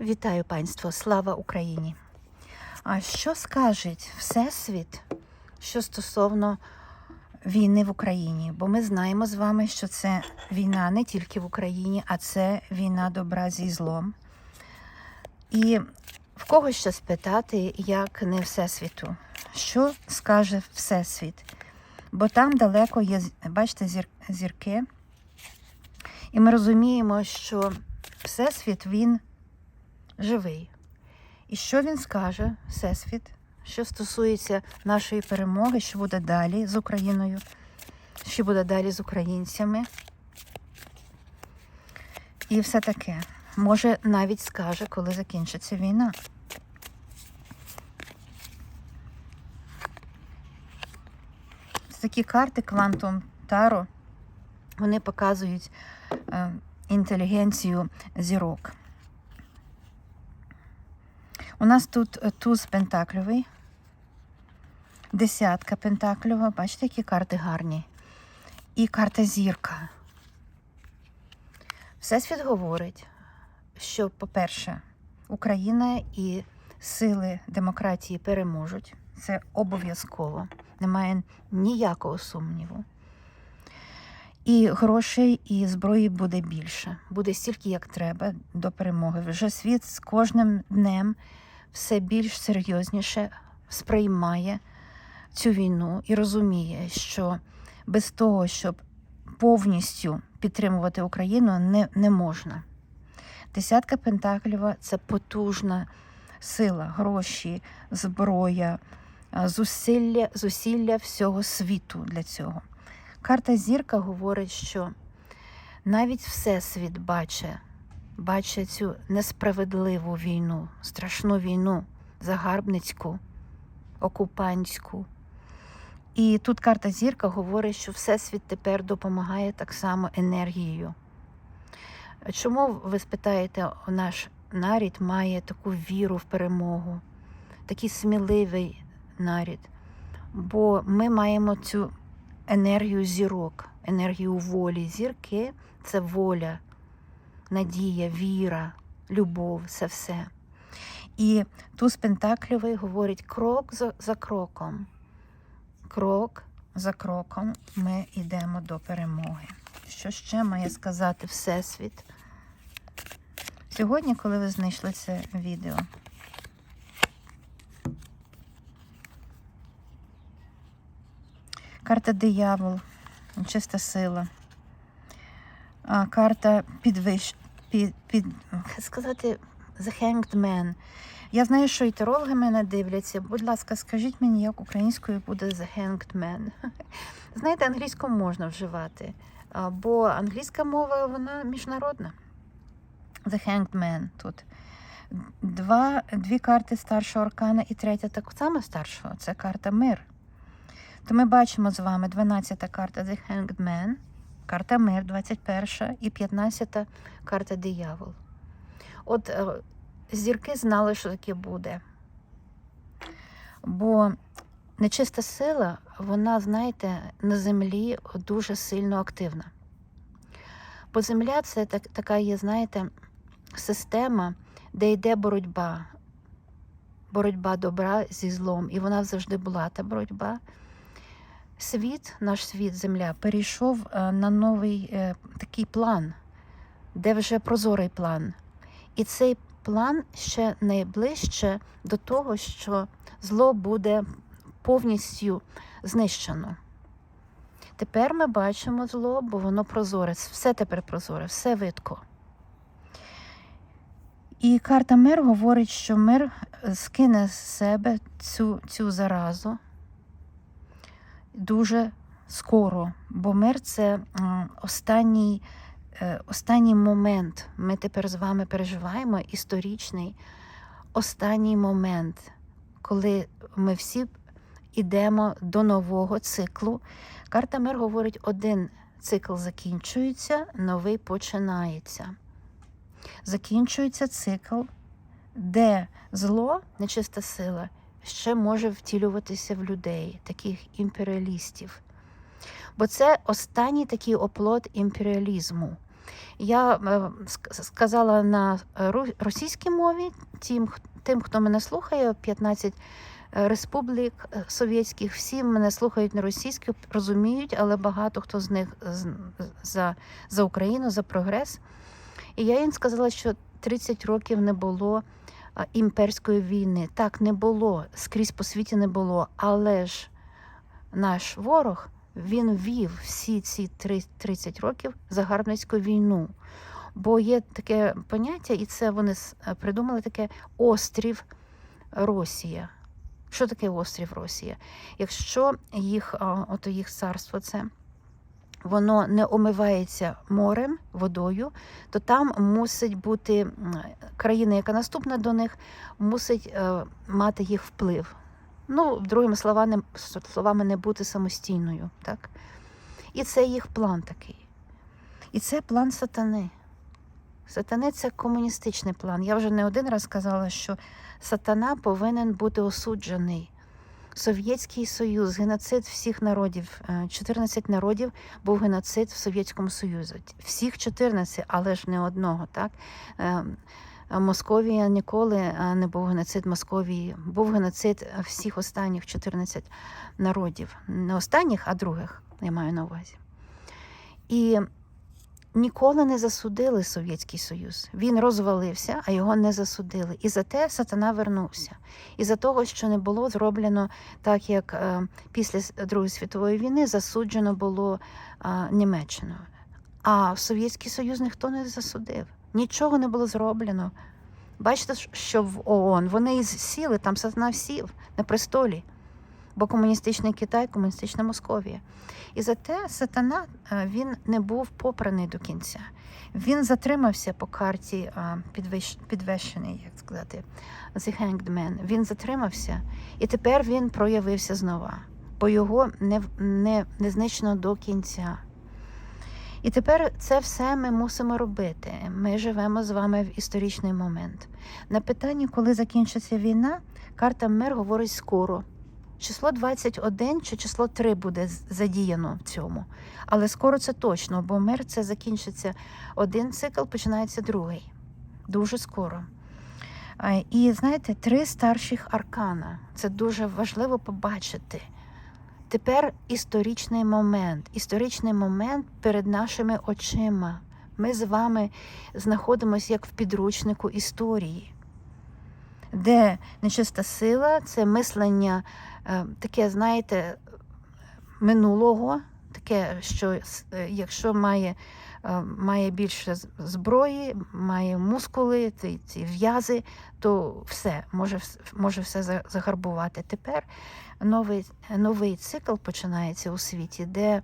Вітаю панство, слава Україні! А що скаже Всесвіт, що стосовно війни в Україні? Бо ми знаємо з вами, що це війна не тільки в Україні, а це війна добра зі злом. І в кого ще спитати, як не Всесвіту? Що скаже Всесвіт? Бо там далеко є, бачите, зір, зірки. І ми розуміємо, що Всесвіт він живий. І що він скаже, Всесвіт, що стосується нашої перемоги, що буде далі з Україною, що буде далі з українцями. І все таке. Може, навіть скаже, коли закінчиться війна. Такі карти Quantum Таро. Вони показують е, інтелігенцію зірок. У нас тут е, туз пентакльовий, десятка пентакльова, бачите, які карти гарні. І карта зірка. Всесвіт говорить, що, по-перше, Україна і сили демократії переможуть. Це обов'язково. Немає ніякого сумніву. І грошей, і зброї буде більше. Буде стільки, як треба до перемоги. Вже світ з кожним днем все більш серйозніше сприймає цю війну і розуміє, що без того, щоб повністю підтримувати Україну, не, не можна. Десятка Пентаклєва це потужна сила, гроші, зброя, зусилля, зусилля всього світу для цього. Карта зірка говорить, що навіть Всесвіт бачить, бачить цю несправедливу війну, страшну війну, загарбницьку, окупантську. І тут карта зірка говорить, що Всесвіт тепер допомагає так само енергією. Чому ви спитаєте, наш нарід має таку віру в перемогу, такий сміливий нарід? Бо ми маємо цю енергію зірок, енергію волі. Зірки це воля, надія, віра, любов, це все. І туз Пентакльовий говорить крок за, за кроком. Крок за кроком ми йдемо до перемоги. Що ще має сказати Всесвіт? Сьогодні, коли ви знайшли це відео, карта диявол, чиста сила, а, карта підвищ... під, під... сказати The Hanged Man. Я знаю, що і тарологи мене дивляться. Будь ласка, скажіть мені, як українською буде The Hanged Man. Знаєте, англійську можна вживати, бо англійська мова вона міжнародна. The Hanged Man тут. Два, дві карти старшого аркана і третя так само старшого. Це карта мир. То ми бачимо з вами 12-та карта The Hanged Man, карта мир, 21 і 15 карта диявол. От е, зірки знали, що таке буде. Бо нечиста сила, вона, знаєте, на землі дуже сильно активна. Бо земля це так, така є, знаєте, система, де йде боротьба. Боротьба добра зі злом. І вона завжди була та боротьба. Світ, наш світ, земля, перейшов е, на новий е, такий план, де вже прозорий план. І цей план ще найближче до того, що зло буде повністю знищено. Тепер ми бачимо зло, бо воно прозоре. Все тепер прозоре, все видко. І карта мир говорить, що мир скине з себе цю, цю заразу дуже скоро, бо мир це останній, е, останній момент. Ми тепер з вами переживаємо історичний останній момент, коли ми всі йдемо до нового циклу. Карта мир говорить, один цикл закінчується, новий починається. Закінчується цикл, де зло, нечиста сила, ще може втілюватися в людей, таких імперіалістів. Бо це останній такий оплот імперіалізму. Я е, сказала на російській мові тим, тим, хто мене слухає, 15 е, республік е, совєтських, всі мене слухають на російській, розуміють, але багато хто з них за, за Україну, за прогрес. І я їм сказала, що 30 років не було імперської війни. Так, не було, скрізь по світі не було. Але ж наш ворог він вів всі ці три- 30 років загарбницьку війну. Бо є таке поняття, і це вони е, придумали таке острів Росія. Що таке острів Росія? Якщо їх, ото їх царство, це воно не омивається морем, водою, то там мусить бути країна, яка наступна до них, мусить е, мати їх вплив. Ну, другими словами, словами, не бути самостійною. Так? І це їх план такий. І це план сатани. Сатани це комуністичний план. Я вже не один раз казала, що сатана повинен бути осуджений. Совєтський Союз, геноцид всіх народів, е, 14 народів був геноцид в Совєтському Союзі. Всіх 14, але ж не одного. Так? Е, Московія ніколи е, не був геноцид Московії. Був геноцид всіх останніх 14 народів. Не останніх, а других, я маю на увазі. І ніколи не засудили Совєтський Союз. Він розвалився, а його не засудили. І за те сатана вернувся. І за того, що не було зроблено так, як е, після Другої світової війни засуджено було е, Німеччину. А в Совєтський Союз ніхто не засудив. Нічого не було зроблено. Бачите, що в ООН вони сіли, там сатана сів на престолі, бо комуністичний Китай, комуністична Московія. І зате сатана е, він не був попраний до кінця. Він затримався по карті підвищ- підвищений, як сказати, The Hanged Man. Він затримався, і тепер він проявився знова, бо його не, не, не знищено до кінця. І тепер це все ми мусимо робити. Ми живемо з вами в історичний момент. На питанні, коли закінчиться війна, карта мир говорить скоро. Число 21 чи число 3 буде задіяно в цьому. Але скоро це точно, бо мир це закінчиться один цикл, починається другий. Дуже скоро. І знаєте, три старших аркана. Це дуже важливо побачити. Тепер історичний момент. Історичний момент перед нашими очима. Ми з вами знаходимося як в підручнику історії, де нечиста сила це мислення, е, таке, знаєте, минулого, таке, що е, якщо має, е, має більше зброї, має мускули, ці, ці в'язи, то все, може, може все за- загарбувати. Тепер новий, новий цикл починається у світі, де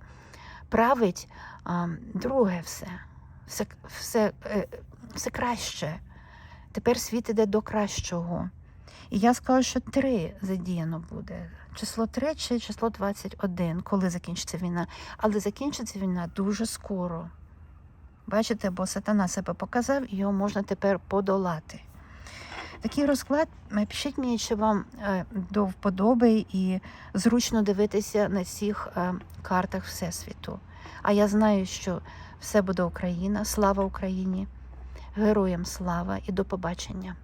править друге все, все, все, все краще. Тепер світ іде до кращого. І я скажу, що три задіяно буде. Число 3 чи число 21, коли закінчиться війна. Але закінчиться війна дуже скоро. Бачите, бо сатана себе показав, і його можна тепер подолати. Такий розклад, пишіть мені, чи вам е, до вподоби і зручно дивитися на цих е, картах Всесвіту. А я знаю, що все буде Україна. Слава Україні! Героям слава і до побачення!